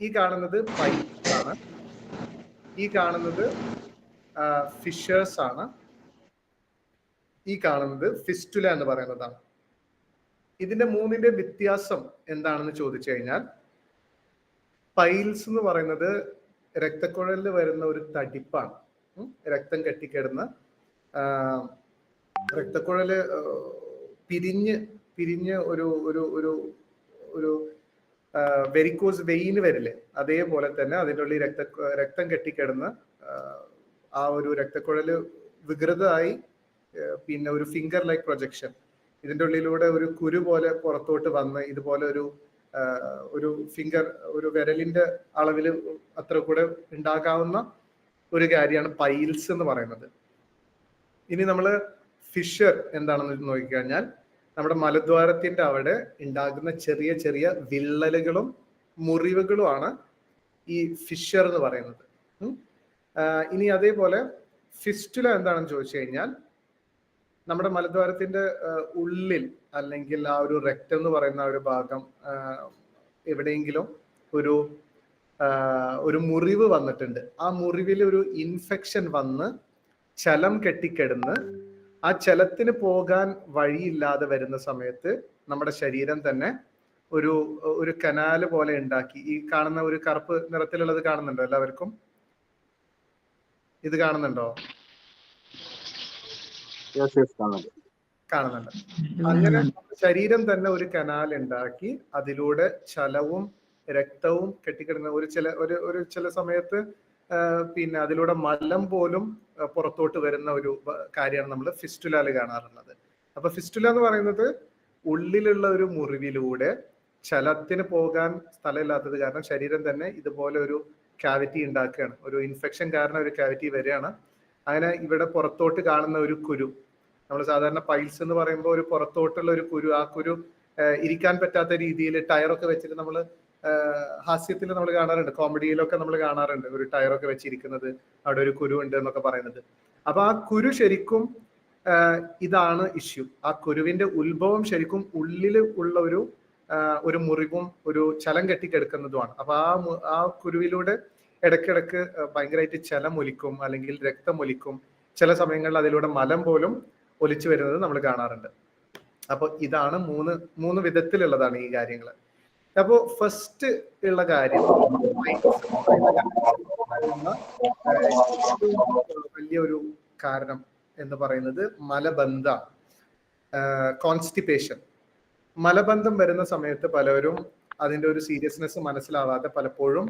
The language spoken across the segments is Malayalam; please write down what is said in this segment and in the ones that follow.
ഈ കാണുന്നത് പൈപ്സ് ആണ് ഈ കാണുന്നത് ഫിഷേഴ്സ് ആണ് ഈ കാണുന്നത് ഫിസ്റ്റുല എന്ന് പറയുന്നതാണ്. ഇതിന്റെ മൂന്നിന്റെ വ്യത്യാസം എന്താണെന്ന് ചോദിച്ചു കഴിഞ്ഞാൽ പൈൽസ് എന്ന് പറയുന്നത് രക്തക്കുഴലിൽ വരുന്ന ഒരു തടിപ്പാണ്. രക്തം കെട്ടിക്കിടന്ന് രക്തക്കുഴൽ പിരിഞ്ഞ് പിരിഞ്ഞ് ഒരു ഒരു ഒരു ഒരു വെരിക്കോസ് വെയിൻ വരില്ലേ? അതേപോലെ തന്നെ അതിന്റെ ഉള്ളിൽ രക്ത രക്തം കെട്ടിക്കിടന്ന് ആ, ഒരു രക്തക്കുഴൽ വികൃതമായി പിന്നെ ഒരു ഫിംഗർ ലൈക്ക് പ്രൊജക്ഷൻ ഇതിന്റെ ഉള്ളിലൂടെ ഒരു കുരു പോലെ പുറത്തോട്ട് വന്ന് ഇതുപോലെ ഒരു ഒരു ഫിംഗർ ഒരു വിരലിന്റെ അളവിൽ അത്ര കൂടെ ഉണ്ടാകാവുന്ന ഒരു കാര്യമാണ് പൈൽസ് എന്ന് പറയുന്നത്. ഇനി നമ്മൾ ഫിഷർ എന്താണെന്ന് നോക്കിക്കഴിഞ്ഞാൽ നമ്മുടെ മലദ്വാരത്തിന്റെ അവിടെ ഉണ്ടാകുന്ന ചെറിയ ചെറിയ വിള്ളലുകളും മുറിവുകളുമാണ് ഈ ഫിഷർ എന്ന് പറയുന്നത്. ഇനി അതേപോലെ ഫിസ്റ്റുല എന്താണെന്ന് ചോദിച്ചു കഴിഞ്ഞാൽ നമ്മുടെ മലദ്വാരത്തിന്റെ ഉള്ളിൽ അല്ലെങ്കിൽ ആ ഒരു റെക്റ്റ് എന്ന് പറയുന്ന ഒരു ഭാഗം എവിടെയെങ്കിലും ഒരു ഒരു മുറിവ് വന്നിട്ടുണ്ട്. ആ മുറിവിൽ ഒരു ഇൻഫെക്ഷൻ വന്ന് ചലം കെട്ടിക്കിടന്ന് ആ ചലത്തിന് പോകാൻ വഴിയില്ലാതെ വരുന്ന സമയത്ത് നമ്മുടെ ശരീരം തന്നെ ഒരു ഒരു കനാല് പോലെ ഉണ്ടാക്കി. ഈ കാണുന്ന ഒരു കറുപ്പ് നിറത്തിലുള്ളത് കാണുന്നുണ്ടോ എല്ലാവർക്കും? ഇത് കാണുന്നുണ്ടോ. കാണുന്നുണ്ട്. അങ്ങനെ ശരീരം തന്നെ ഒരു കനാൽ ഉണ്ടാക്കി അതിലൂടെ ചലവും രക്തവും കെട്ടിക്കിടന്ന ഒരു ചില ഒരു ഒരു ചില സമയത്ത് പിന്നെ അതിലൂടെ മലം പോലും പുറത്തോട്ട് വരുന്ന ഒരു കാര്യമാണ് നമ്മൾ ഫിസ്റ്റുലാൽ കാണാറുള്ളത്. അപ്പൊ ഫിസ്റ്റുല എന്ന് പറയുന്നത് ഉള്ളിലുള്ള ഒരു മുറിവിലൂടെ ചലത്തിന് പോകാൻ സ്ഥലമില്ലാത്തത് കാരണം ശരീരം തന്നെ ഇതുപോലെ ഒരു കാവിറ്റി ഉണ്ടാക്കുകയാണ്. ഒരു ഇൻഫെക്ഷൻ കാരണം ഒരു കാവിറ്റി വരികയാണ്. അങ്ങനെ ഇവിടെ പുറത്തോട്ട് കാണുന്ന ഒരു കുരു നമ്മൾ സാധാരണ പൈൽസ് എന്ന് പറയുമ്പോൾ ഒരു പുറത്തോട്ടുള്ള ഒരു കുരു ആ കുരു ഇരിക്കാൻ പറ്റാത്ത രീതിയിൽ ടയറൊക്കെ വെച്ചിട്ട് നമ്മൾ ഹാസ്യത്തിൽ നമ്മൾ കാണാറുണ്ട്. കോമഡിയിലൊക്കെ നമ്മൾ കാണാറുണ്ട്. ഒരു ടയറൊക്കെ വെച്ചിരിക്കുന്നത് അവിടെ ഒരു കുരു ഉണ്ട് എന്നൊക്കെ പറയുന്നത്. അപ്പൊ ആ കുരു ശരിക്കും ഇതാണ് ഇഷ്യൂ ആ കുരുവിന്റെ ഉത്ഭവം ശരിക്കും ഉള്ളിൽ ഉള്ള ഒരു ഒരു മുറിവും ഒരു ചലം കെട്ടിക്കെടുക്കുന്നതുമാണ്. അപ്പൊ ആ ആ കുരുവിലൂടെ ഇടയ്ക്കിടയ്ക്ക് ഭയങ്കരമായിട്ട് ചലം ഒലിക്കും അല്ലെങ്കിൽ രക്തം ഒലിക്കും. ചില സമയങ്ങളിൽ അതിലൂടെ മലം പോലും ഒലിച്ചു വരുന്നത് നമ്മൾ കാണാറുണ്ട്. അപ്പൊ ഇതാണ് മൂന്ന് മൂന്ന് വിധത്തിലുള്ളതാണ് ഈ കാര്യങ്ങൾ. അപ്പോ ഫസ്റ്റ് ഉള്ള കാര്യം വലിയൊരു കാരണം എന്ന് പറയുന്നത് മലബന്ധ കോൺസ്റ്റിപ്പേഷൻ മലബന്ധം വരുന്ന സമയത്ത് പലവരും അതിന്റെ ഒരു സീരിയസ്നെസ് മനസ്സിലാവാതെ പലപ്പോഴും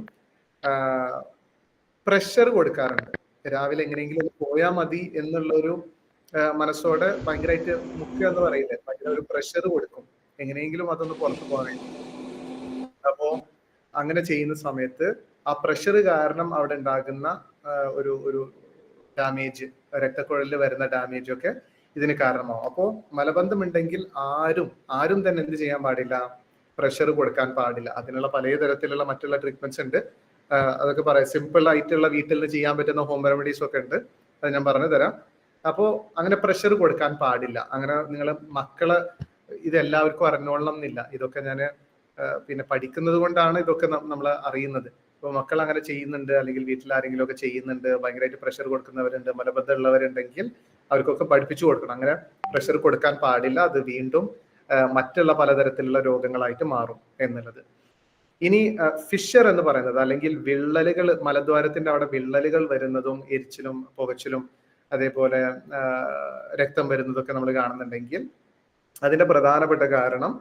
പ്രഷർ കൊടുക്കാറുണ്ട്. രാവിലെ എങ്ങനെയെങ്കിലും പോയാൽ മതി എന്നുള്ളൊരു മനസ്സോടെ ഭയങ്കരമായിട്ട് മുഖ്യം എന്ന് പറയില്ലേ ഭയങ്കര ഒരു പ്രഷർ കൊടുക്കും. എങ്ങനെയെങ്കിലും അതൊന്ന് പുറത്തു പോകാൻ അങ്ങനെ ചെയ്യുന്ന സമയത്ത് ആ പ്രഷർ കാരണം അവിടെ ഉണ്ടാകുന്ന ഒരു ഒരു ഡാമേജ് രക്തക്കുഴലിൽ വരുന്ന ഡാമേജ് ഒക്കെ ഇതിന് കാരണമാവും. അപ്പോ മലബന്ധം ഉണ്ടെങ്കിൽ ആരും ആരും തന്നെ എന്ത് ചെയ്യാൻ പാടില്ല? പ്രഷർ കൊടുക്കാൻ പാടില്ല. അതിനുള്ള പല തരത്തിലുള്ള മറ്റുള്ള ട്രീറ്റ്മെന്റ്സ് ഉണ്ട്. അതൊക്കെ പറയാം. സിമ്പിൾ ആയിട്ടുള്ള വീട്ടിൽ ചെയ്യാൻ പറ്റുന്ന ഹോം റെമഡീസ് ഒക്കെ ഉണ്ട്. അത് ഞാൻ പറഞ്ഞു തരാം. അപ്പോ അങ്ങനെ പ്രഷർ കൊടുക്കാൻ പാടില്ല. അങ്ങനെ നിങ്ങൾ മക്കളെ ഇത് എല്ലാവർക്കും അറിഞ്ഞോളണം എന്നില്ല. ഇതൊക്കെ ഞാൻ പിന്നെ പഠിക്കുന്നത് കൊണ്ടാണ് ഇതൊക്കെ നമ്മൾ അറിയുന്നത്. ഇപ്പൊ മക്കൾ അങ്ങനെ ചെയ്യുന്നുണ്ട് അല്ലെങ്കിൽ വീട്ടിൽ ആരെങ്കിലും ഒക്കെ ചെയ്യുന്നുണ്ട് ഭയങ്കരമായിട്ട് പ്രഷർ കൊടുക്കുന്നവരുണ്ട് മലബന്ധമുള്ളവരുണ്ടെങ്കിൽ അവർക്കൊക്കെ പഠിപ്പിച്ചു കൊടുക്കണം. അങ്ങനെ പ്രഷർ കൊടുക്കാൻ പാടില്ല അത് വീണ്ടും മറ്റുള്ള പലതരത്തിലുള്ള രോഗങ്ങളായിട്ട് മാറും എന്നുള്ളത്. ഇനി ഫിഷർ എന്ന് പറയുന്നത് അല്ലെങ്കിൽ വിള്ളലുകൾ മലദ്വാരത്തിന്റെ അവിടെ വിള്ളലുകൾ വരുന്നതും എരിച്ചിലും പുകച്ചിലും അതേപോലെ രക്തം വരുന്നതൊക്കെ നമ്മൾ കാണുന്നുണ്ടെങ്കിൽ അതിന്റെ പ്രധാനപ്പെട്ട കാരണം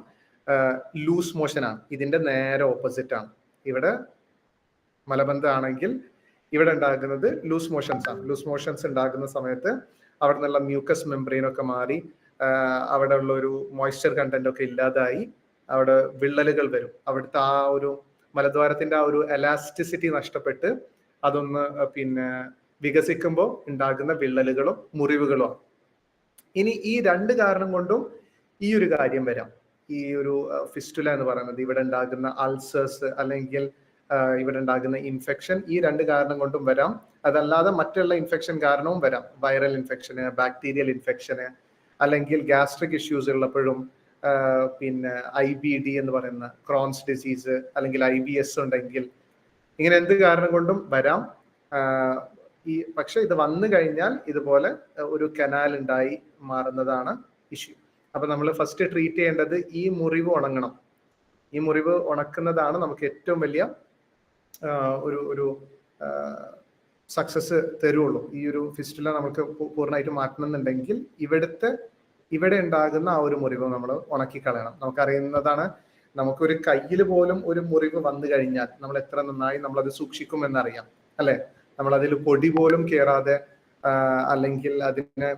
ലൂസ് മോഷനാണ് ഇതിന്റെ നേരെ ഓപ്പോസിറ്റ് ആണ്. ഇവിടെ മലബന്ധമാണെങ്കിൽ ഇവിടെ ഉണ്ടാകുന്നത് ലൂസ് മോഷൻസ് ആണ്. ലൂസ് മോഷൻസ് ഉണ്ടാകുന്ന സമയത്ത് അവിടെ നിന്നുള്ള മ്യൂക്കസ് മെംബ്രെയിനൊക്കെ മാറി അവിടെ ഉള്ള ഒരു മോയ്സ്ചർ കണ്ടന്റ് ഒക്കെ ഇല്ലാതായി അവിടെ വിള്ളലുകൾ വരും. അവിടുത്തെ ആ ഒരു മലദ്വാരത്തിന്റെ ആ ഒരു എലാസ്റ്റിസിറ്റി നഷ്ടപ്പെട്ട് അതൊന്ന് പിന്നെ വികസിക്കുമ്പോൾ ഉണ്ടാകുന്ന വിള്ളലുകളും മുറിവുകളും ഇനി ഈ രണ്ട് കാരണം കൊണ്ടും ഈ ഒരു കാര്യം വരാം. ഈ ഒരു ഫിസ്റ്റുല എന്ന് പറയുന്നത് ഇവിടെ ഉണ്ടാകുന്ന അൾസേഴ്സ് അല്ലെങ്കിൽ ഇവിടെ ഉണ്ടാകുന്ന ഇൻഫെക്ഷൻ ഈ രണ്ട് കാരണം കൊണ്ടും വരാം. അതല്ലാതെ മറ്റുള്ള ഇൻഫെക്ഷൻ കാരണവും വരാം. വൈറൽ ഇൻഫെക്ഷന് ബാക്ടീരിയൽ ഇൻഫെക്ഷന് അല്ലെങ്കിൽ ഗ്യാസ്ട്രിക് ഇഷ്യൂസ് ഉള്ളപ്പോഴും പിന്നെ ഐ ബി ഡി എന്ന് പറയുന്ന ക്രോൺസ് ഡിസീസ് അല്ലെങ്കിൽ ഐ ബി എസ് ഉണ്ടെങ്കിൽ ഇങ്ങനെ എന്ത് കാരണം കൊണ്ടും വരാം. ഈ പക്ഷെ ഇത് വന്നു കഴിഞ്ഞാൽ ഇതുപോലെ ഒരു കനാൽ ഉണ്ടായി മാറുന്നതാണ് ഇഷ്യൂ അപ്പൊ നമ്മൾ ഫസ്റ്റ് ട്രീറ്റ് ചെയ്യേണ്ടത് ഈ മുറിവ് ഉണങ്ങണം. ഈ മുറിവ് ഉണക്കുന്നതാണ് നമുക്ക് ഏറ്റവും വലിയ ഒരു ഒരു സക്സസ് തരുള്ളൂ. ഈ ഒരു ഫിസ്റ്റുല നമുക്ക് പൂർണമായിട്ട് മാറ്റണമെന്നുണ്ടെങ്കിൽ ഇവിടുത്തെ ഇവിടെ ഉണ്ടാകുന്ന ആ ഒരു മുറിവ് നമ്മൾ ഉണക്കി കളയണം. നമുക്കറിയുന്നതാണ് നമുക്കൊരു കയ്യിൽ പോലും ഒരു മുറിവ് വന്നു കഴിഞ്ഞാൽ നമ്മൾ എത്ര നന്നായി നമ്മൾ അത് സൂക്ഷിക്കും എന്നറിയാം അല്ലെ? നമ്മൾ അതിൽ പൊടി പോലും കയറാതെ അല്ലെങ്കിൽ അതിനെ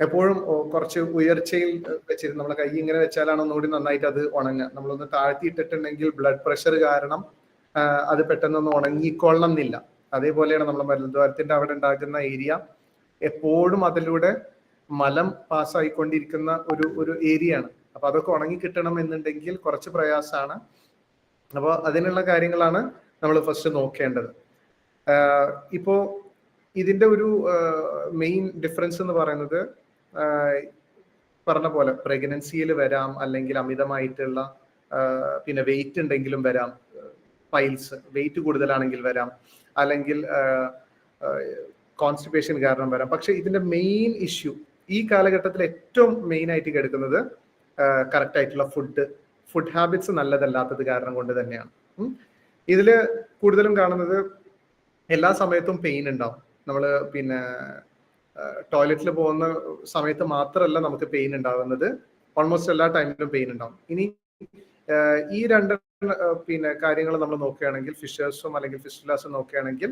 എപ്പോഴും കുറച്ച് ഉയർച്ചയിൽ വെച്ചിരുന്നു. നമ്മളെ കൈ ഇങ്ങനെ വെച്ചാലാണ് ഒന്നുകൂടി നന്നായിട്ട് അത് ഉണങ്ങുക. നമ്മളൊന്ന് താഴ്ത്തിയിട്ടിട്ടുണ്ടെങ്കിൽ ബ്ലഡ് പ്രഷർ കാരണം അത് പെട്ടെന്നൊന്ന് ഉണങ്ങിക്കൊള്ളണം എന്നില്ല അതേപോലെയാണ് നമ്മൾ മലദ്വാരത്തിന്റെ അവിടെ ഉണ്ടാക്കുന്ന ഏരിയ. എപ്പോഴും അതിലൂടെ മലം പാസ്സായിക്കൊണ്ടിരിക്കുന്ന ഒരു ഒരു ഏരിയ ആണ് അപ്പൊ അതൊക്കെ ഉണങ്ങി കിട്ടണം എന്നുണ്ടെങ്കിൽ കുറച്ച് പ്രയാസമാണ്. അപ്പോൾ അതിനുള്ള കാര്യങ്ങളാണ് നമ്മൾ ഫസ്റ്റ് നോക്കേണ്ടത്. ഇപ്പോ ഇതിന്റെ ഒരു മെയിൻ ഡിഫറൻസ് എന്ന് പറയുന്നത് പറഞ്ഞ പോലെ പ്രഗ്നൻസിയിൽ വരാം അല്ലെങ്കിൽ അമിതമായിട്ടുള്ള പിന്നെ വെയിറ്റ് ഉണ്ടെങ്കിലും വരാം പൈൽസ് വെയിറ്റ് കൂടുതലാണെങ്കിൽ വരാം അല്ലെങ്കിൽ കോൺസ്റ്റിപ്പേഷൻ കാരണം വരാം. പക്ഷെ ഇതിന്റെ മെയിൻ ഇഷ്യൂ ഈ കാലഘട്ടത്തിൽ ഏറ്റവും മെയിൻ ആയിട്ട് കിടക്കുന്നത് കറക്റ്റ് ആയിട്ടുള്ള ഫുഡ് ഫുഡ് ഹാബിറ്റ്സ് നല്ലതല്ലാത്തത് കാരണം കൊണ്ട് തന്നെയാണ്. ഇതിൽ കൂടുതലും കാണുന്നത് എല്ലാ സമയത്തും പെയിൻ ഉണ്ടാവും. നമ്മൾ പിന്നെ ടോയ്ലറ്റിൽ പോകുന്ന സമയത്ത് മാത്രമല്ല നമുക്ക് പെയിൻ ഉണ്ടാകുന്നത്. ഓൾമോസ്റ്റ് എല്ലാ ടൈമിലും പെയിൻ ഉണ്ടാവും. ഇനി ഈ രണ്ട് പിന്നെ കാര്യങ്ങൾ നമ്മൾ നോക്കുകയാണെങ്കിൽ ഫിഷേഴ്സും അല്ലെങ്കിൽ ഫിഷ്ലാസും നോക്കുകയാണെങ്കിൽ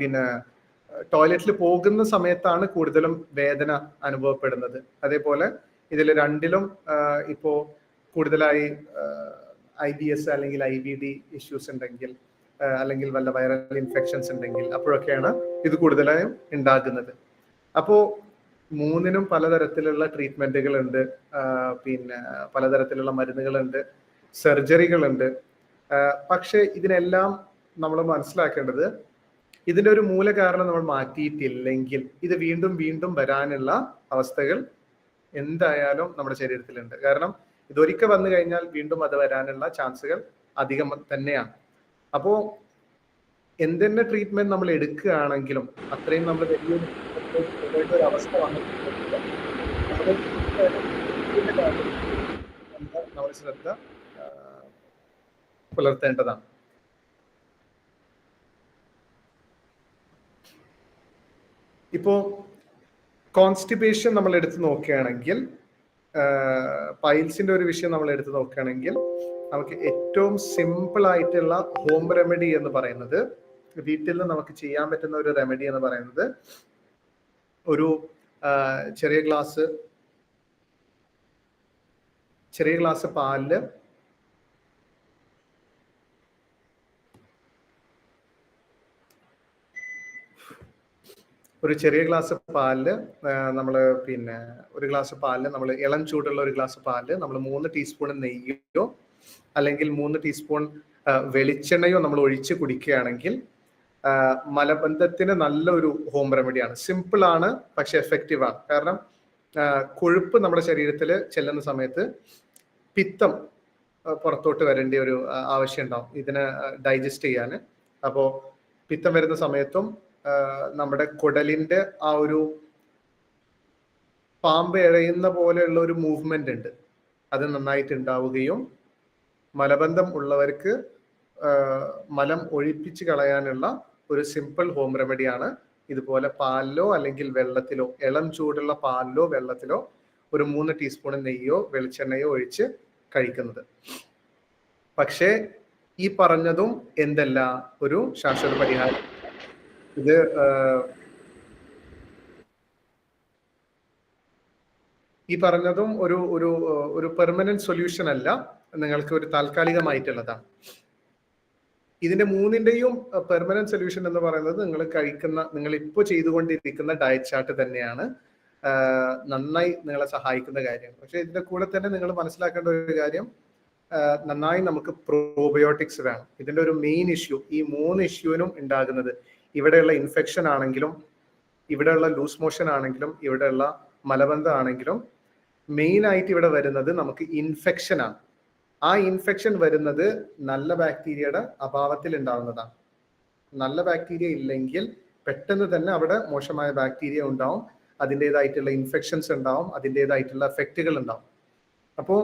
പിന്നെ ടോയ്ലറ്റിൽ പോകുന്ന സമയത്താണ് കൂടുതലും വേദന അനുഭവപ്പെടുന്നത്. അതേപോലെ ഇതിൽ രണ്ടിലും ഇപ്പോൾ കൂടുതലായി ഐ ബി എസ് അല്ലെങ്കിൽ ഐ ബി ഡി ഇഷ്യൂസ് ഉണ്ടെങ്കിൽ അല്ലെങ്കിൽ വല്ല വൈറൽ ഇൻഫെക്ഷൻസ് ഉണ്ടെങ്കിൽ അപ്പോഴൊക്കെയാണ് ഇത് കൂടുതലായും ഉണ്ടാകുന്നത്. അപ്പോ മൂന്നിനും പലതരത്തിലുള്ള ട്രീറ്റ്മെന്റുകൾ ഉണ്ട് പിന്നെ പലതരത്തിലുള്ള മരുന്നുകളുണ്ട്. സർജറികളുണ്ട് പക്ഷെ ഇതിനെല്ലാം നമ്മൾ മനസ്സിലാക്കേണ്ടത് ഇതിന്റെ ഒരു മൂല കാരണം നമ്മൾ മാറ്റിയിട്ടില്ലെങ്കിൽ ഇത് വീണ്ടും വീണ്ടും വരാനുള്ള അവസ്ഥകൾ എന്തായാലും നമ്മുടെ ശരീരത്തിലുണ്ട്. കാരണം ഇതൊരിക്കൽ വന്നു കഴിഞ്ഞാൽ വീണ്ടും അത് വരാനുള്ള ചാൻസുകൾ അധികം തന്നെയാണ്. അപ്പോ എന്തെന്നെ ട്രീറ്റ്മെന്റ് നമ്മൾ എടുക്കുകയാണെങ്കിലും അത്രയും നമ്മൾ വലിയൊരു ഒരു അവസ്ഥ വന്നിട്ടുണ്ട് ശ്രദ്ധ പുലർത്തേണ്ടതാണ്. ഇപ്പോ കോൺസ്റ്റിപ്പേഷൻ നമ്മൾ എടുത്തു നോക്കുകയാണെങ്കിൽ പൈൽസിന്റെ ഒരു വിഷയം നമ്മൾ എടുത്തു നോക്കുകയാണെങ്കിൽ നമുക്ക് ഏറ്റവും സിമ്പിൾ ആയിട്ടുള്ള ഹോം റെമഡി എന്ന് പറയുന്നത് വീട്ടിൽ നിന്ന് നമുക്ക് ചെയ്യാൻ പറ്റുന്ന ഒരു റെമഡി എന്ന് പറയുന്നത് ഒരു ചെറിയ ഗ്ലാസ് ചെറിയ ഗ്ലാസ് പാലിൽ ഒരു ചെറിയ ഗ്ലാസ് പാലിൽ നമ്മൾ പിന്നെ ഒരു ഗ്ലാസ് പാലിൽ നമ്മൾ ഇളം ചൂടുള്ള ഒരു ഗ്ലാസ് പാലിൽ നമ്മൾ മൂന്ന് ടീസ്പൂൺ നെയ്യോ അല്ലെങ്കിൽ മൂന്ന് ടീസ്പൂൺ വെളിച്ചെണ്ണയോ നമ്മൾ ഒഴിച്ച് കുടിക്കുകയാണെങ്കിൽ മലബന്ധത്തിന് നല്ലൊരു ഹോം റെമഡിയാണ് സിമ്പിൾ ആണ് പക്ഷെ എഫക്റ്റീവ് ആണ്. കാരണം കൊഴുപ്പ് നമ്മുടെ ശരീരത്തിൽ ചെല്ലുന്ന സമയത്ത് പിത്തം പുറത്തോട്ട് വരേണ്ട ഒരു ആവശ്യം ഉണ്ടാവും. ഇതിനെ ഡൈജസ്റ്റ് ചെയ്യാൻ അപ്പോൾ പിത്തം വരുന്ന സമയത്തും നമ്മുടെ കുടലിന്റെ ആ ഒരു പാമ്പ് എഴയുന്ന പോലെയുള്ള ഒരു മൂവ്മെന്റ് ഉണ്ട്. അത് നന്നായിട്ട് ഉണ്ടാവുകയും മലബന്ധം ഉള്ളവർക്ക് മലം ഒഴിപ്പിച്ച് കളയാനുള്ള ഒരു സിമ്പിൾ ഹോം റെമഡിയാണ് ഇതുപോലെ പാലിലോ അല്ലെങ്കിൽ വെള്ളത്തിലോ ഇളം ചൂടുള്ള പാലിലോ വെള്ളത്തിലോ ഒരു മൂന്ന് ടീസ്പൂൺ നെയ്യോ വെളിച്ചെണ്ണയോ ഒഴിച്ച് കഴിക്കുന്നത്. പക്ഷേ ഈ പറഞ്ഞതും എന്തല്ല ഒരു ശാശ്വത പരിഹാരം. ഇത് ഈ പറഞ്ഞതും ഒരു ഒരു ഒരു പെർമനന്റ് സൊല്യൂഷൻ അല്ല. നിങ്ങൾക്ക് ഒരു താൽക്കാലികമായിട്ടുള്ളതാണ്. ഇതിന്റെ മൂന്നിന്റെയും പെർമനന്റ് സൊല്യൂഷൻ എന്ന് പറയുന്നത് നിങ്ങൾ കഴിക്കുന്ന നിങ്ങൾ ഇപ്പോൾ ചെയ്തുകൊണ്ടിരിക്കുന്ന ഡയറ്റ് ചാർട്ട് തന്നെയാണ്. നന്നായി നിങ്ങളെ സഹായിക്കുന്ന കാര്യം. പക്ഷെ ഇതിന്റെ കൂടെ തന്നെ നിങ്ങൾ മനസ്സിലാക്കേണ്ട ഒരു കാര്യം നന്നായി നമുക്ക് പ്രോബയോട്ടിക്സ് വേണം. ഇതിന്റെ ഒരു മെയിൻ ഇഷ്യൂ ഈ മൂന്ന് ഇഷ്യൂവിനും ഉണ്ടാകുന്നത് ഇവിടെയുള്ള ഇൻഫെക്ഷൻ ആണെങ്കിലും ഇവിടെയുള്ള ലൂസ് മോഷൻ ആണെങ്കിലും ഇവിടെയുള്ള മലബന്ധം ആണെങ്കിലും മെയിൻ ആയിട്ട് ഇവിടെ വരുന്നത് നമുക്ക് ഇൻഫെക്ഷൻ ആണ്. ആ ഇൻഫെക്ഷൻ വരുന്നത് നല്ല ബാക്ടീരിയയുടെ അഭാവത്തിൽ ഉണ്ടാവുന്നതാണ് നല്ല ബാക്ടീരിയ ഇല്ലെങ്കിൽ പെട്ടെന്ന് തന്നെ അവിടെ മോശമായ ബാക്ടീരിയ ഉണ്ടാവും. അതിന്റെതായിട്ടുള്ള ഇൻഫെക്ഷൻസ് ഉണ്ടാവും. അതിന്റെതായിട്ടുള്ള എഫക്റ്റുകൾ ഉണ്ടാവും. അപ്പോൾ